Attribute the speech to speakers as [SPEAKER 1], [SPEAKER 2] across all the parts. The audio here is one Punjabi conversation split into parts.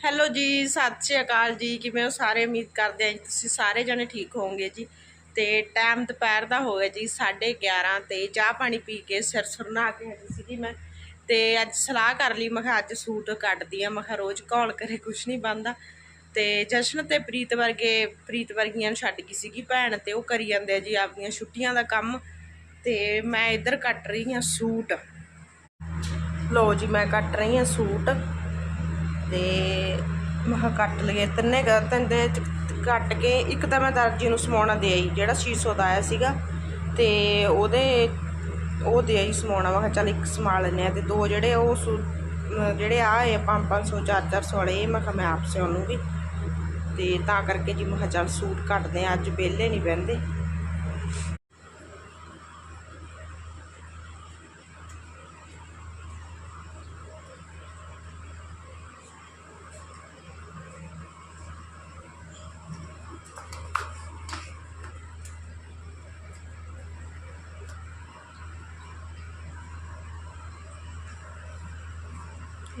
[SPEAKER 1] ਹੈਲੋ ਜੀ, ਸਤਿ ਸ਼੍ਰੀ ਅਕਾਲ ਜੀ। ਕਿਵੇਂ ਹੋ ਸਾਰੇ? ਉਮੀਦ ਕਰਦੇ ਹਾਂ ਜੀ ਤੁਸੀਂ ਸਾਰੇ ਜਣੇ ਠੀਕ ਹੋਵੋਗੇ ਜੀ। ਤੇ ਟਾਈਮ ਦੁਪਹਿਰ ਦਾ ਹੋ ਗਿਆ ਜੀ 11:30 ਤੇ ਚਾਹ ਪਾਣੀ ਪੀ ਕੇ ਸਿਰ ਸੁਰ ਨਹਾ ਕੇ ਹਟੀ ਸੀਗੀ ਮੈਂ। ਤੇ ਅੱਜ ਸਲਾਹ ਕਰ ਲਈ, ਮੈਂ ਕਿਹਾ ਅੱਜ ਸੂਟ ਕੱਟਦੀ ਆ ਮੈਂ ਕਿਹਾ ਰੋਜ਼ ਘੌਲ ਕਰੇ, ਕੁਛ ਨਹੀਂ ਬੰਦਾ ਤੇ ਜਸ਼ਨ ਤੇ ਪ੍ਰੀਤ ਵਰਗੇ, ਪ੍ਰੀਤ ਵਰਗੀਆਂ ਨੂੰ ਛੱਡ ਗਈ ਸੀਗੀ ਭੈਣ ਤੇ ਉਹ ਕਰੀ ਜਾਂਦੇ ਆ ਜੀ ਆਪਣੀਆਂ ਛੁੱਟੀਆਂ ਦਾ ਕੰਮ। ਤੇ ਮੈਂ ਇੱਧਰ ਕੱਟ ਰਹੀ ਹਾਂ ਸੂਟ। ਲੋ ਜੀ, ਮੈਂ ਕੱਟ ਰਹੀ ਹਾਂ ਸੂਟ। ਤੇ ਮੈਂ ਕਿਹਾ ਕੱਟ ਲਈਏ। ਤਿੰਨੇ ਕੁ ਤਿੰਨ ਦੇ ਕੱਟ ਕੇ ਇੱਕ ਤਾਂ ਮੈਂ ਦਰਜੀ ਨੂੰ ਸਮਾਉਣਾ ਦੇ ਆਈ, ਜਿਹੜਾ 600 ਦਾ ਆਇਆ ਸੀਗਾ। ਤੇ ਉਹਦੇ, ਉਹ ਦੇ ਆਈ ਸਮਾਉਣਾ। ਮੈਂ ਕਿਹਾ ਚੱਲ ਇੱਕ ਸਮਾ ਲੈਂਦੇ ਆ ਤੇ ਦੋ ਜਿਹੜੇ ਉਹ ਸੂ- ਅਹ ਜਿਹੜੇ ਆ ਇਹ 500 400 ਵਾਲੇ, ਇਹ ਮੈਂ ਕਿਹਾ ਮੈਂ ਆਪ ਸਿਉਣ ਲੂੰਗੀ। ਤੇ ਤਾਂ ਕਰਕੇ ਜੀ ਮੈਂ ਕਿਹਾ ਚੱਲ ਸੂਟ ਕੱਟਦੇ ਆ ਅੱਜ ਵਿਹਲੇ ਨਹੀਂ ਬਹਿੰਦੇ।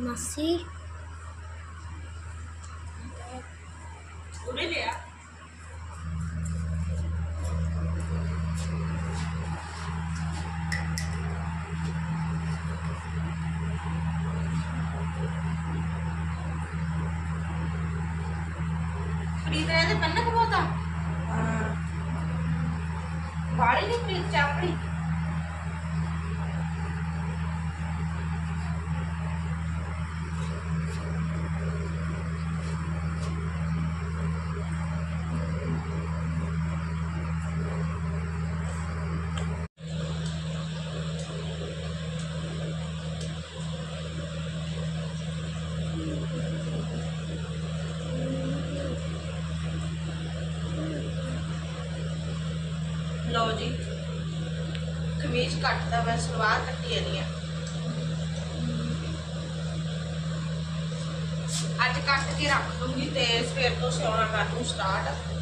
[SPEAKER 2] ਮਾਸੀ
[SPEAKER 1] ਉਹਨੇ ਲਿਆ ਪ੍ਰੀਤ ਨੇ ਤੇ ਪੰਨ ਕਬੋਤਾ ਬਾੜੀ ਨਹੀਂ ਪ੍ਰੀਤ ਚਾਪੜੀ ਲਓ ਜੀ ਕਮੀਜ਼ ਕੱਟਦਾ ਮੈਂ ਸਲਵਾਰ ਕੱਟੀ ਜਾਂਦੀ ਆ ਅੱਜ ਕੱਟ ਕੇ ਰੱਖ ਦੂੰਗੀ ਤੇ ਸਵੇਰ ਤੋਂ ਸਿਉਣਾ ਕਰ ਦੂੰ ਸਟਾਰਟ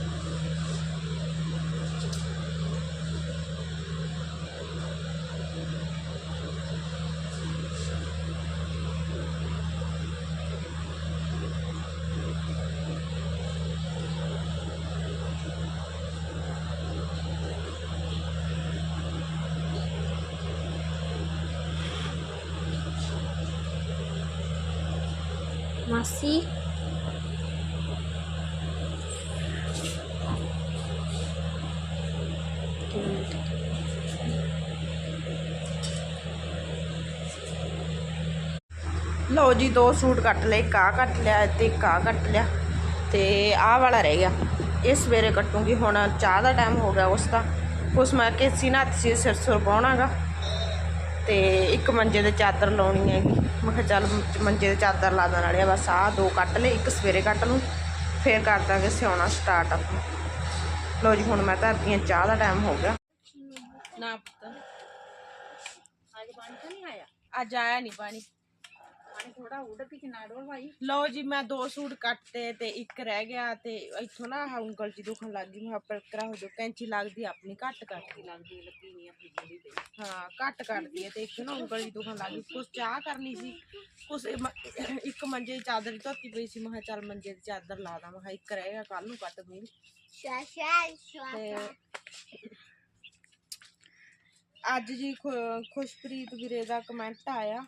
[SPEAKER 2] ਮਾਸੀ
[SPEAKER 1] ਲਓ ਜੀ, ਦੋ ਸੂਟ ਕੱਟ ਲਏ, ਇੱਕ ਆਹ ਕੱਟ ਲਿਆ ਤੇ ਇੱਕ ਆਹ ਕੱਟ ਲਿਆ ਤੇ ਆਹ ਵਾਲਾ ਰਹਿ ਗਿਆ। ਇਹ ਸਵੇਰੇ ਕੱਟੂਗੀ, ਹੁਣ ਚਾਹ ਦਾ ਟਾਈਮ ਹੋ ਗਿਆ ਉਸ ਦਾ। ਉਸ ਮੈਂ ਕਿ ਸੀ ਨਾ ਸੀ ਸਿਰ ਸੁਰ ਪਾਉਣਾਗਾ ਤੇ ਇੱਕ ਮੰਜੇ ਤੇ ਚਾਦਰ ਲਾਉਣੀ ਹੈਗੀ। ਮੈਂ ਕਿਹਾ ਚੱਲ ਮੰਜੇ ਤੇ ਚਾਦਰ ਲਾ ਦੇਣ ਵਾਲੇ ਆ ਬਸ ਆਹ ਦੋ ਕੱਟ ਲਏ ਇੱਕ ਸਵੇਰੇ ਕੱਟ ਲੂੰ ਫੇਰ ਕਰ ਦਾਂਗੇ ਸਿਉਣਾ ਸਟਾਰਟ ਲਓ ਜੀ ਹੁਣ ਮੈਂ ਧਰਦੀ ਹਾਂ ਚਾਹ ਦਾ ਟਾਈਮ ਹੋ ਗਿਆ। ਨਾ ਪੁੱਤ।
[SPEAKER 2] ਅੱਜ ਪਾਣੀ ਤਾਂ ਨਹੀਂ ਆਇਆ?
[SPEAKER 1] ਅੱਜ ਆਇਆ ਨਹੀਂ ਪਾਣੀ। ਲਓ ਜੀ ਮੈਂ ਦੋ ਸੂਟ ਕੱਟਤੇ ਤੇ ਇੱਕ ਰਹਿ ਗਿਆ ਤੇ ਇੱਥੋਂ ਨਾ ਆਹ ਉਂਗਲ ਜੀ ਦੁਖਣ ਲੱਗ ਗਈ ਮੈਂ ਪਰ ਕਰਾ ਹੋ ਜੋ ਕੈਂਚੀ ਲੱਗਦੀ ਆਪਣੀ ਘੱਟ ਕੱਟਦੀ ਲੱਗਦੀ ਲੱਗੀ ਨਹੀਂ ਆਪਣੀ ਜਿਹੜੀ ਤੇ ਹਾਂ ਘੱਟ ਕੱਟਦੀ ਹੈ ਤੇ ਇੱਕ ਨਾ ਉਂਗਲ ਜੀ ਦੁਖਣ ਲੱਗ ਗਈ। ਕੁਛ ਚਾਹ ਕਰਨੀ ਸੀ ਮ- ਇੱਕ ਮੰਜੇ ਦੀ ਚਾਦਰ ਹੀ ਧੋਤੀ ਪਈ ਸੀ ਮੈਂ ਕਿਹਾ ਚੱਲ ਮੰਜੇ ਦੀ ਚਾਦਰ ਲਾ ਦਾਂ ਮੈਂ ਕਿਹਾ ਇੱਕ ਰਹਿ ਗਿਆ ਕੱਲ ਨੂੰ ਕੱਟ ਦੂੰਗੀ। ਤੇ ਅੱਜ ਜੀ ਖੁ- ਖੁਸ਼ਪ੍ਰੀਤ ਵੀਰੇ ਦਾ ਕਮੈਂਟ ਆਇਆ।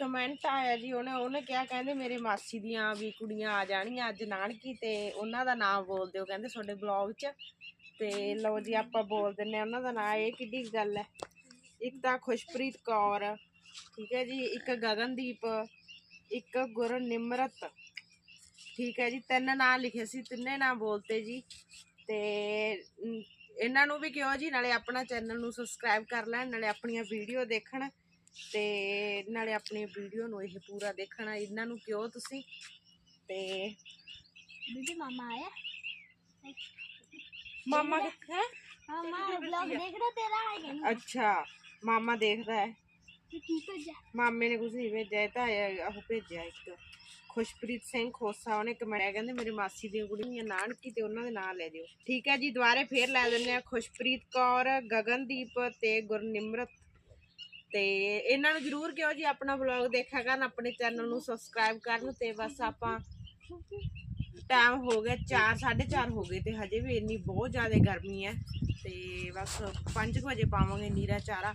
[SPEAKER 1] ਕਮੈਂਟ ਆਇਆ ਜੀ, ਉਹਨੇ ਉਹਨੇ ਕਿਹਾ, ਕਹਿੰਦੇ ਮੇਰੇ ਮਾਸੀ ਦੀਆਂ ਵੀ ਕੁੜੀਆਂ ਆ ਜਾਣਗੀਆਂ ਅੱਜ ਨਾਨਕੀ ਤੇ ਉਹਨਾਂ ਦਾ ਨਾਮ ਬੋਲ ਦਿਓ, ਕਹਿੰਦੇ ਤੁਹਾਡੇ ਬਲੌਗ 'ਚ। ਤੇ ਲਓ ਜੀ, ਆਪਾਂ ਬੋਲ ਦਿੰਨੇ ਆ, ਉਹਨਾਂ ਦਾ ਨਾਮ ਇਹ ਕਿੱਡੀ ਗੱਲ ਹੈ। ਇੱਕ ਤਾਂ ਖੁਸ਼ਪ੍ਰੀਤ ਕੌਰ, ਠੀਕ ਹੈ ਜੀ, ਇੱਕ ਗਗਨਦੀਪ, ਇੱਕ ਗੁਰਨਿਮਰਤ ਠੀਕ ਹੈ ਜੀ, ਤਿੰਨ ਨਾਂ ਲਿਖੇ ਸੀ, ਤਿੰਨੇ ਨਾਂ ਬੋਲਤੇ ਜੀ। ਤੇ ਇਹਨਾਂ ਨੂੰ ਵੀ ਕਿਹਾ ਜੀ, ਨਾਲੇ ਆਪਣਾ ਚੈਨਲ ਨੂੰ ਸਬਸਕ੍ਰਾਈਬ ਕਰ ਲੈਣ, ਨਾਲੇ ਆਪਣੀਆਂ ਵੀਡੀਓ ਦੇਖਣ। ਤੇ ਨਾਲੇ ਆਪਣੀ ਵੀਡੀਓ ਨੂੰ ਇਹ ਪੂਰਾ ਦੇਖਣਾ ਇਹਨਾਂ ਨੂੰ ਕਿਉਂ ਤੁਸੀਂ? ਤੇ
[SPEAKER 2] ਦੀਦੀ ਮਾਮਾ ਆਇਆ?
[SPEAKER 1] ਮਾਮਾ ਕਿੱਥੇ ਹੈ?
[SPEAKER 2] ਮਾਮਾ ਵਲੌਗ ਦੇਖ ਰਿਹਾ ਤੇਰਾ ਹੈ ਕਿ
[SPEAKER 1] ਅੱਛਾ ਮਾਮਾ ਦੇਖਦਾ ਹੈ।
[SPEAKER 2] ਨਹੀਂ ਕੀ ਭੇਜਿਆ
[SPEAKER 1] ਮਾਮੇ ਨੇ ਕੁਝ ਨਹੀਂ ਭੇਜਿਆ ਇਹ ਤਾਂ ਇਹ ਉਹ ਭੇਜਿਆ ਇੱਕ। ਖੁਸ਼ਪ੍ਰੀਤ ਸਿੰਘ ਖੋਸਾ ਉਹਨੇ ਕਮੈਂਟ ਕਹਿੰਦੇ ਮੇਰੀ ਮਾਸੀ ਦੀਆਂ ਕੁੜੀਆਂ ਨਾਨਕੀ ਤੇ ਉਹਨਾਂ ਦੇ ਨਾਂ ਲੈ ਦਿਓ। ਠੀਕ ਹੈ ਜੀ ਦੁਬਾਰੇ ਫੇਰ ਲੈ ਦਿੰਦੇ ਆ ਖੁਸ਼ਪ੍ਰੀਤ ਕੌਰ ਗਗਨਦੀਪ ਤੇ ਗੁਰਨਿਮਰਤ। ਤੇ ਇਹਨਾਂ ਨੂੰ ਜਰੂਰ ਕਿਹਾ ਜੀ ਆਪਣਾ ਵਲੌਗ ਦੇਖਿਆ ਕਰਨ ਆਪਣੇ ਚੈਨਲ ਨੂੰ ਸਬਸਕ੍ਰਾਈਬ ਕਰਨ ਤੇ ਬਸ ਆਪਾਂ ਟਾਈਮ ਹੋ ਗਿਆ 4 4:30 ਹੋ ਗਏ ਤੇ ਹਜੇ ਵੀ ਇੰਨੀ ਬਹੁਤ ਜ਼ਿਆਦਾ ਗਰਮੀ ਹੈ ਤੇ ਬਸ 5 ਵਜੇ ਪਾਵਾਂਗੇ ਨੀਰਾ ਚਾਰਾ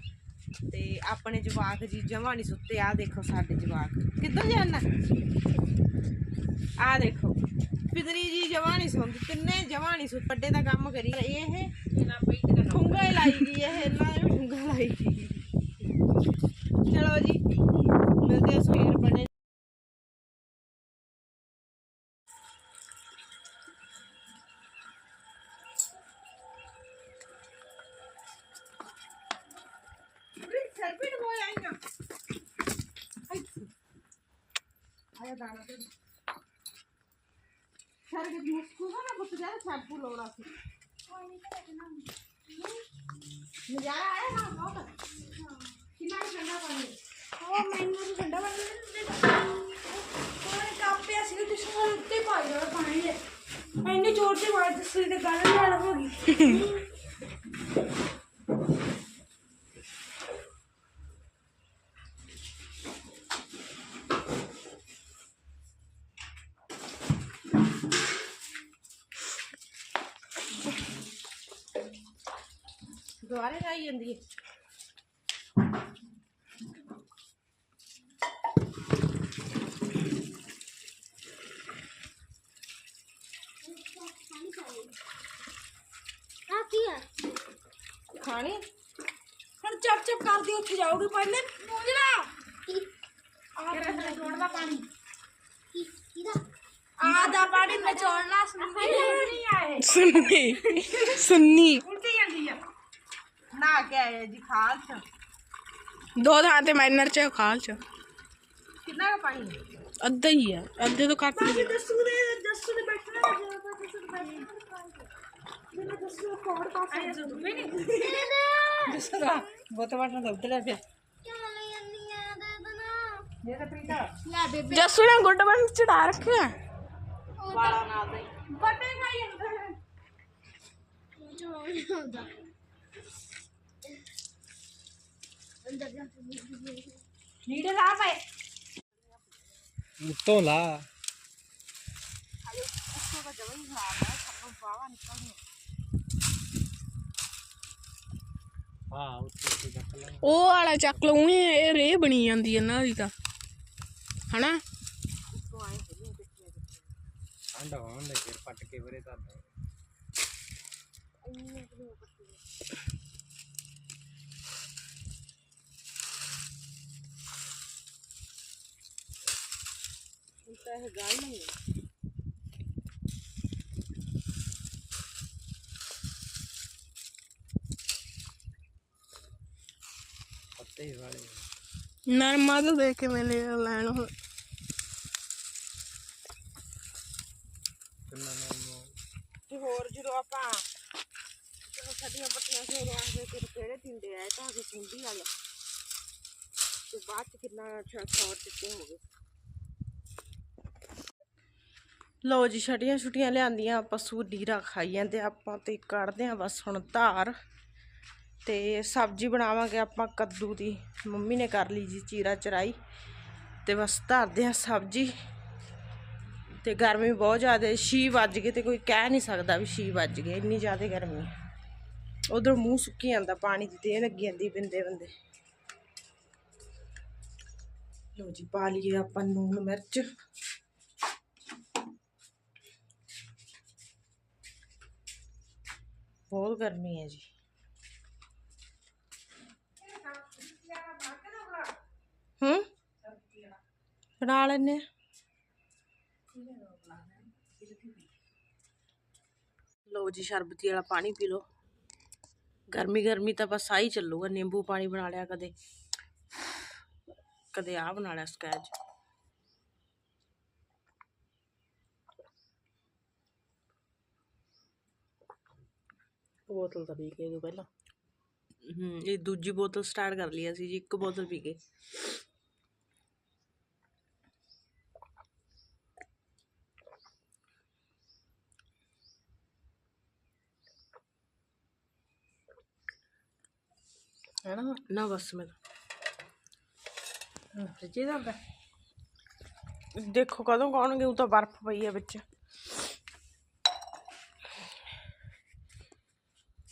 [SPEAKER 1] ਤੇ ਆਪਣੇ ਜਵਾਕ ਜੀ ਜਮਾ ਨਹੀਂ ਸੁੱਤੇ ਆ ਦੇਖੋ ਸਾਡੇ ਜਵਾਕ। ਕਿੱਧਰ ਜਾਣਾ ਆ ਦੇਖੋ ਪਿਦਰੀ ਜੀ ਜਮਾ ਨਹੀਂ ਸੌਂਦੀ ਤਿੰਨੇ ਜਮਾ ਨਹੀਂ ਸੁੱਤ ਵੱਡੇ ਦਾ ਕੰਮ ਕਰੀ ਇਹ। ਠੁੰਗਾ ਹੀ ਲਾਈ ਗਈ ਇਹ ਇਹਨਾਂ ਨੇ ਠੁੰਗਾ ਲਾਈ ਗਈ। ਚਲੋ ਜੀ ਮਿਲਦੇ ਆ ਸਵੇਰ ਬਣੇ ਸਰਪਿਟ ਹੋਇਆ ਆਈਆਂ ਆਇਆ ਦਾਣਾ ਤੇ। ਸਰ ਕੇ ਮੁਸਕੂ ਨਾ ਬੁੱਤ ਜਾ ਸ਼ੈਂਪੂ ਲਾਉਣਾ ਸੀ। ਨਜ਼ਾਰਾ ਆਇਆ ਨਾ ਬਹੁਤ। ਕਿੰਨਾ ਕੁ ਠੰਡਾ ਪਾਣੀ
[SPEAKER 2] ਉਹ ਮੈਨੂੰ ਵੀ ਠੰਡਾ ਪਾਣੀ ਦੇ ਕੱਪ ਪਿਆ ਸੀ ਤੇ ਸਾਰੇ ਉੱਤੇ ਪਾਈ ਜਾਣਾ ਪਾਣੀ ਦੇ ਇੰਨੇ ਜ਼ੋਰ ਤੇ ਮਾਰ ਦਿੱਤੀ ਤੇ ਗੱਲ ਨਾਲ ਹੋ ਗਈ
[SPEAKER 1] ਦੁਆਰੇ ਆਈ ਜਾਂਦੀ ਹੈ
[SPEAKER 2] ਆ ਕੀ ਹੈ
[SPEAKER 1] ਖਾਣੀ
[SPEAKER 2] ਹੁਣ ਚੱਪ ਚੱਪ ਕਰਦੀ ਉੱਥੇ ਜਾਓਗੇ ਪਹਿਲੇ ਮੋਜਣਾ
[SPEAKER 1] ਕਿਹੜਾ ਜੋੜ ਦਾ ਪਾਣੀ
[SPEAKER 2] ਆ ਦਾ ਪਾਣੀ ਨਿਚੋੜਨਾ ਸੁਣਦੀ ਨਹੀਂ ਆਏ
[SPEAKER 3] ਸੁੰਨੀ ਸੁੰਨੀ
[SPEAKER 1] ਉਲਟੀ ਜਾਂਦੀ ਆ ਨਾ ਕੇ ਆਏ ਜੀ ਖਾਲ ਚ
[SPEAKER 3] ਦੋ ਥਾਂ ਤੇ ਮਾਈਨਰ ਚ ਖਾਲ ਚ
[SPEAKER 1] ਕਿੰਨਾ ਕੁ ਪਾਣੀ ਹੈ?
[SPEAKER 3] ਅੱਧਾ ਹੀ ਆ ਅੱਧੇ ਤੋਂ ਘੱਟ ਨਹੀਂ
[SPEAKER 2] ਦੱਸੂ ਦੇ ਦੱਸੂ ਦੇ ਬੈਠਣਾ ਜੇ ਆਪਾਂ ਦੱਸੂ ਦੇ ਬੈਠਣਾ ਮੈਨੂੰ ਦੱਸੂ ਕੋਡ ਪਾਸ ਆਇਆ ਤੂੰ ਵੀ ਨਹੀਂ
[SPEAKER 1] ਦੱਸਦਾ ਬਹੁਤ ਵਾਟਾ ਦਾ ਉੱਤਰ ਪਿਆ
[SPEAKER 2] ਕਿਉਂ ਲਈ ਜਾਂਦੀ ਆ ਦੇ ਦੇਣਾ
[SPEAKER 1] ਇਹ ਤਾਂ ਪੀਤਾ
[SPEAKER 2] ਲੈ ਬੇਬੇ
[SPEAKER 3] ਜੱਸੂ ਨੇ ਗੁੱਡ ਬਣ ਚੜਾ ਰੱਖਿਆ
[SPEAKER 1] ਵਾਲਾ ਨਾਲ ਦਾ ਹੀ
[SPEAKER 2] ਬਟੇ ਖਾਈ ਜਾਂਦਾ ਜੋ ਹੁੰਦਾ ਅੰਦਰ ਜਾ
[SPEAKER 1] ਨੀੜੇ ਲਾ ਪਏ
[SPEAKER 4] ਉੱਤੋਂ ਲਾ ਹਾਂ ਉੱਤੋਂ ਉੱਤੋਂ ਚੱਕ ਲੈ
[SPEAKER 3] ਉਹ ਵਾਲਾ ਚੱਕ ਲਊ ਇਹ ਰੇ ਬਣੀ ਜਾਂਦੀ ਇਹਨਾਂ ਦੀ ਤਾਂ। ਹਨਾ?
[SPEAKER 4] ਠੰਡ ਹੋਣ ਦੇ ਫਿਰ ਪੱਟ ਕੇ ਵਰੇ ਤਾਂ
[SPEAKER 1] ਇਹ ਗੱਲ ਨਹੀਂ
[SPEAKER 4] ਵਾਲੇ
[SPEAKER 3] ਨਰਮਾ ਤਾਂ ਦੇਖ ਕੇ ਮੈਨੇ ਲੈਣ ਹੁਣ?
[SPEAKER 4] ਕਿੰਨਾ ਨਾ
[SPEAKER 1] ਤੇ ਹੋਰ ਜਦੋਂ ਆਪਾਂ ਜਦੋਂ ਸਾਡੀਆਂ ਪੱਟੀਆਂ ਸੇ ਆਂਦੇ ਤੇ ਕਿਹੜੇ ਪਿੰਡੇ ਆਏ ਤਾਂ ਕਿ ਸੁੰਡੀ ਵਾਲਾ ਤੇ ਬਾਅਦ ਚ ਕਿੰਨਾ ਅੱਛਾ ਸੌਰ ਚਿੱਟੇ ਹੋ ਗਏ ਲਓ ਜੀ ਛਟੀਆਂ ਛੁਟੀਆਂ ਲਿਆਂਦੀਆਂ ਪਸ਼ੂ ਡੀਰਾ ਖਾਈ ਜਾਂਦੇ ਆਪਾਂ ਤੇ ਕੱਢਦੇ ਆ ਬਸ ਹੁਣ ਧਾਰ। ਤੇ ਸਬਜ਼ੀ ਬਣਾਵਾਂਗੇ ਆਪਾਂ ਕੱਦੂ ਦੀ। ਮੰਮੀ ਨੇ ਕਰ ਲਈ ਜੀ ਚੀਰਾ ਚਰਾਈ ਤੇ ਬਸ ਧਰਦੇ ਆ ਸਬਜ਼ੀ। ਤੇ ਗਰਮੀ ਬਹੁਤ ਜ਼ਿਆਦਾ ਹੈ 6 ਵੱਜ ਗਏ ਤੇ ਕੋਈ ਕਹਿ ਨਹੀਂ ਸਕਦਾ ਵੀ 6 ਵੱਜ ਗਏ ਇੰਨੀ ਜ਼ਿਆਦਾ ਗਰਮੀ ਹੈ। ਉਧਰ ਮੂੰਹ ਸੁੱਕੀ ਜਾਂਦਾ, ਪਾਣੀ ਦੀ ਤੇ ਲੱਗੀ ਜਾਂਦੀ ਬਿੰਦੇ ਬੰਦੇ। ਲੋ ਜੀ, ਪਾ ਲਈਏ ਆਪਾਂ ਨੂਨ ਮਿਰਚ। ਬਹੁਤ ਗਰਮੀ ਹੈ ਜੀ। ਹੂੰ? ਬਣਾ ਲੈਨੇ ਲਓ ਜੀ ਸ਼ਰਬਤੀ ਵਾਲਾ ਪਾਣੀ ਪੀ ਲਓ। ਗਰਮੀ ਗਰਮੀ ਤਾਂ ਬਸ ਆਹੀ ਚੱਲੂਗਾ ਨਿੰਬੂ ਪਾਣੀ ਬਣਾ ਲਿਆ ਕਦੇ। ਕਦੇ ਆ ਬਣਾ ਲਿਆ ਸਕੈਚ। ਬੋਤਲ ਤਾਂ ਪੀ ਕੇ ਜੋ ਪਹਿਲਾਂ। ਹੂੰ ਇਹ ਦੂਜੀ ਬੋਤਲ ਸਟਾਰਟ ਕਰ ਲਈ ਅਸੀਂ ਜੀ ਇੱਕ ਬੋਤਲ ਪੀ ਕੇ। ਹੈ ਨਾ ਨਾ ਬਸ ਮੈਂ
[SPEAKER 2] ਫ੍ਰਿਜ ਦਾ
[SPEAKER 1] ਦੇਖੋ ਕਦੋਂ ਕੌਣਗੇ ਉਹ ਤਾਂ ਬਰਫ਼ ਪਈ ਹੈ ਵਿੱਚ।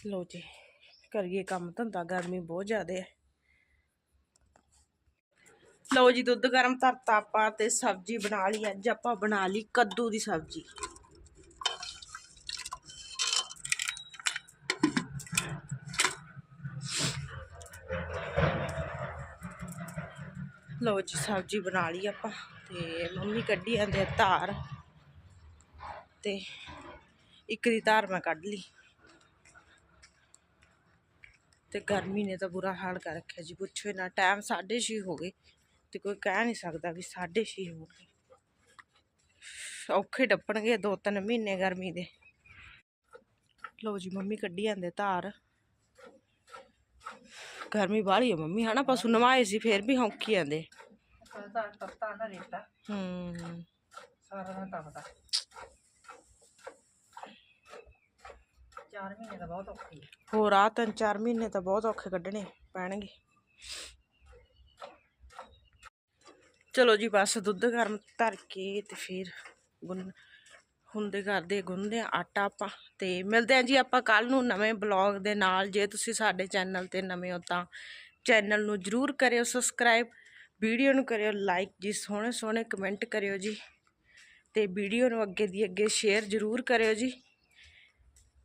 [SPEAKER 1] ਲੋ ਜੀ ਕਰੀਏ ਕੰਮ ਧੰਦਾ ਗਰਮੀ ਬਹੁਤ ਜ਼ਿਆਦਾ ਹੈ ਲਓ ਜੀ ਦੁੱਧ ਗਰਮ ਧਰਤਾ ਆਪਾਂ ਤੇ ਸਬਜ਼ੀ ਬਣਾ ਲਈ ਅੱਜ ਆਪਾਂ ਬਣਾ ਲਈ ਕੱਦੂ ਦੀ ਸਬਜ਼ੀ। ਲਓ ਜੀ, ਸਬਜ਼ੀ ਬਣਾ ਲਈ ਆਪਾਂ ਤੇ ਮੰਮੀ ਕੱਢੀ ਜਾਂਦੇ ਆ ਧਾਰ ਤੇ ਇੱਕ ਦੀ ਧਾਰ ਮੈਂ ਕੱਢ ਲਈ ਤੇ ਗਰਮੀ ਨੇ ਤਾਂ ਬੁਰਾ ਹਾਲ ਕਰ ਰੱਖਿਆ ਜੀ, ਪੁੱਛੋ ਨਾ ਟਾਈਮ 6:30 ਹੋ ਗਏ ਤੇ ਕੋਈ ਕਹਿ ਨਹੀਂ ਸਕਦਾ ਵੀ 6:30 ਹੋ ਗਏ। ਔਖੇ ਡੱਪਣਗੇ ਦੋ ਤਿੰਨ ਮਹੀਨੇ ਗਰਮੀ ਦੇ। ਲਓ ਜੀ, ਮੰਮੀ ਕੱਢੀ ਜਾਂਦੇ ਧਾਰ। ਗਰਮੀ ਬਾਹਲੀ ਹੈ ਮੰਮੀ ਹਨਾ? ਪਸ਼ੂ ਨਵਾਏ ਸੀ ਫੇਰ ਵੀ ਹੌਂਕੀ ਜਾਂਦੇ
[SPEAKER 2] ਤਾਂ ਤੱਤਾ ਨਾ ਰੇਤਾ।
[SPEAKER 1] ਹੂੰ।
[SPEAKER 2] ਸਾਰਾ ਮਹੀਨੇ ਦਾ ਬਹੁਤ ਔਖੀ ਹੈ
[SPEAKER 1] ਹੋਰ ਆ ਤਿੰਨ ਚਾਰ ਮਹੀਨੇ ਤਾਂ ਬਹੁਤ ਔਖੇ ਕੱਢਣੇ ਪੈਣਗੇ। ਚਲੋ ਜੀ ਬਸ ਦੁੱਧ ਗਰਮ ਧਰ ਕੇ ਤੇ ਫਿਰ ਗੁੰਨ ਹੁੰਦੇ ਕਰਦੇ ਗੁੰਨਦੇ ਆ ਆਟਾ ਆਪਾਂ ਤੇ ਮਿਲਦੇ ਆ ਜੀ ਆਪਾਂ ਕੱਲ ਨੂੰ ਨਵੇਂ ਬਲੌਗ ਦੇ ਨਾਲ। ਜੇ ਤੁਸੀਂ ਸਾਡੇ ਚੈਨਲ ਤੇ ਨਵੇਂ ਹੋ ਤਾਂ ਚੈਨਲ ਨੂੰ ਜਰੂਰ ਕਰਿਓ ਸਬਸਕ੍ਰਾਈਬ, ਵੀਡੀਓ ਨੂੰ ਕਰਿਓ ਲਾਈਕ ਜੀ, ਸੋਹਣੇ ਸੋਹਣੇ ਕਮੈਂਟ ਕਰਿਓ ਜੀ ਤੇ ਵੀਡੀਓ ਨੂੰ ਅੱਗੇ ਦੀ ਅੱਗੇ ਸ਼ੇਅਰ ਜਰੂਰ ਕਰਿਓ ਜੀ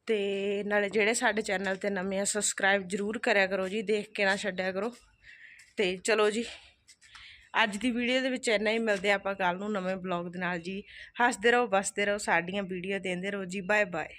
[SPEAKER 1] ਤੇ ਨਾਲੇ ਜਿਹੜੇ ਸਾਡੇ ਚੈਨਲ ਤੇ ਨਵੇਂ ਆ ਸਬਸਕ੍ਰਾਈਬ ਜਰੂਰ ਕਰਿਆ ਕਰੋ ਜੀ, ਦੇਖ ਕੇ ਨਾ ਛੱਡਿਆ ਕਰੋ ਤੇ ਚਲੋ ਜੀ। ਅੱਜ ਦੀ ਵੀਡੀਓ ਦੇ ਵਿੱਚ ਇੰਨਾ ਹੀ। ਮਿਲਦੇ ਆਪਾਂ ਕੱਲ ਨੂੰ ਨਵੇਂ ਬਲੌਗ ਦੇ ਨਾਲ ਜੀ। ਹੱਸਦੇ ਰਹੋ ਬਸਦੇ ਰਹੋ, ਸਾਡੀਆਂ ਵੀਡੀਓ ਦੇਖਦੇ ਰਹੋ ਜੀ। Bye bye